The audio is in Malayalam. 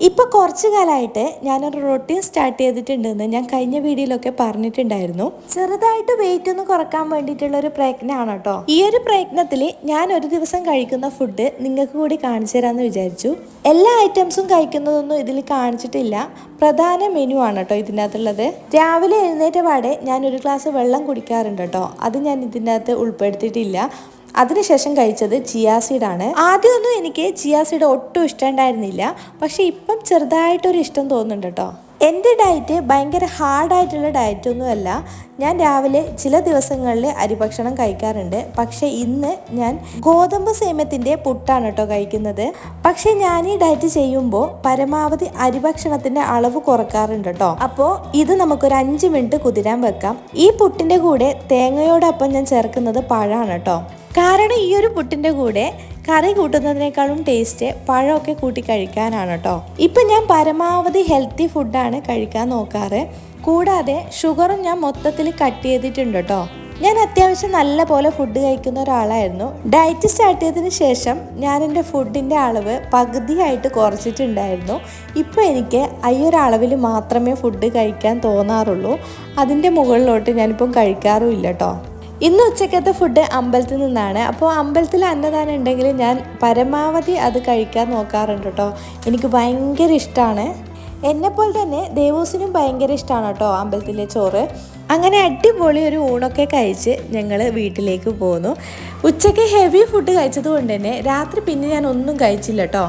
ഇപ്പോൾ കുറച്ച് കാലമായിട്ട് ഞാനൊരു റൊട്ടീൻ സ്റ്റാർട്ട് ചെയ്തിട്ടുണ്ടെന്ന് ഞാൻ കഴിഞ്ഞ വീഡിയോയിലൊക്കെ പറഞ്ഞിട്ടുണ്ടായിരുന്നു. ചെറുതായിട്ട് വെയിറ്റ് ഒന്ന് കുറയ്ക്കാൻ വേണ്ടിയിട്ടുള്ള ഒരു പ്രയത്നമാണ് കേട്ടോ. ഈ ഒരു പ്രയത്നത്തിൽ ഞാൻ ഒരു ദിവസം കഴിക്കുന്ന ഫുഡ് നിങ്ങൾക്ക് കൂടി കാണിച്ചു തരാമെന്ന് വിചാരിച്ചു. എല്ലാ ഐറ്റംസും കഴിക്കുന്നതൊന്നും ഇതിൽ കാണിച്ചിട്ടില്ല. പ്രധാന മെനു ആണ് കേട്ടോ ഇതിനകത്തുള്ളത്. രാവിലെ എഴുന്നേറ്റ പാടെ ഞാൻ ഒരു ഗ്ലാസ് വെള്ളം കുടിക്കാറുണ്ട് കേട്ടോ. അത് ഞാൻ ഇതിനകത്ത് ഉൾപ്പെടുത്തിയിട്ടില്ല. അതിനുശേഷം കഴിച്ചത് ചിയാസീഡാണ് ആദ്യമൊന്നും എനിക്ക് ചിയാസീഡ് ഒട്ടും ഇഷ്ടമുണ്ടായിരുന്നില്ല പക്ഷെ ഇപ്പം ചെറുതായിട്ടൊരു ഇഷ്ടം തോന്നുന്നുണ്ട് കേട്ടോ എന്റെ ഡയറ്റ് ഭയങ്കര ഹാർഡായിട്ടുള്ള ഡയറ്റൊന്നുമല്ല ഞാൻ രാവിലെ ചില ദിവസങ്ങളിൽ അരിഭക്ഷണം കഴിക്കാറുണ്ട്. പക്ഷേ ഇന്ന് ഞാൻ ഗോതമ്പ് സേമ്യത്തിന്റെ പുട്ടാണ് കേട്ടോ കഴിക്കുന്നത്. പക്ഷേ ഞാൻ ഈ ഡയറ്റ് ചെയ്യുമ്പോൾ പരമാവധി അരിഭക്ഷണത്തിന്റെ അളവ് കുറക്കാറുണ്ട് കേട്ടോ അപ്പോൾ ഇത് നമുക്കൊരു അഞ്ച് മിനിറ്റ് കുതിരാൻ വെക്കാം. ഈ പുട്ടിന്റെ കൂടെ തേങ്ങയോടൊപ്പം ഞാൻ ചേർക്കുന്നത് പഴമാണ് കേട്ടോ കാരണം ഈ ഒരു പുട്ടിന്റെ കൂടെ കറി കൂട്ടുന്നതിനേക്കാളും ടേസ്റ്റ് പഴമൊക്കെ കൂട്ടി കഴിക്കാനാണ് കേട്ടോ ഇപ്പം ഞാൻ പരമാവധി ഹെൽത്തി ഫുഡാണ് കഴിക്കാൻ നോക്കാറ്. കൂടാതെ ഷുഗറും ഞാൻ മൊത്തത്തിൽ കട്ട് ചെയ്തിട്ടുണ്ട് കേട്ടോ ഞാൻ അത്യാവശ്യം നല്ല പോലെ ഫുഡ് കഴിക്കുന്ന ഒരാളായിരുന്നു. ഡയറ്റ് സ്റ്റാർട്ട് ചെയ്തതിന് ശേഷം ഞാൻ എന്റെ ഫുഡിന്റെ അളവ് പകുതിയായിട്ട് കുറച്ചിട്ടുണ്ടായിരുന്നു. ഇപ്പോൾ എനിക്ക് അളവിൽ മാത്രമേ ഫുഡ് കഴിക്കാൻ തോന്നാറുള്ളൂ. അതിന്റെ മുകളിലോട്ട് ഞാനിപ്പം കഴിക്കാറുമില്ല കേട്ടോ ഇന്ന് ഉച്ചക്കത്തെ ഫുഡ് അമ്പലത്തിൽ നിന്നാണ്. അപ്പോൾ അമ്പലത്തിൽ അന്നദാനം ഉണ്ടെങ്കിൽ ഞാൻ പരമാവധി അത് കഴിക്കാൻ നോക്കാറുണ്ട് കേട്ടോ. എനിക്ക് ഭയങ്കര ഇഷ്ടമാണ് എന്നെപ്പോലെ തന്നെ ദേവൂസിനും ഭയങ്കര ഇഷ്ടമാണ് കേട്ടോ അമ്പലത്തിലെ ചോറ്. അങ്ങനെ അടിപൊളി ഒരു ഊണൊക്കെ കഴിച്ച് ഞങ്ങൾ വീട്ടിലേക്ക് പോന്നു. ഉച്ചയ്ക്ക് ഹെവി ഫുഡ് കഴിച്ചത് കൊണ്ട് തന്നെ രാത്രി പിന്നെ ഞാൻ ഒന്നും കഴിച്ചില്ല കേട്ടോ.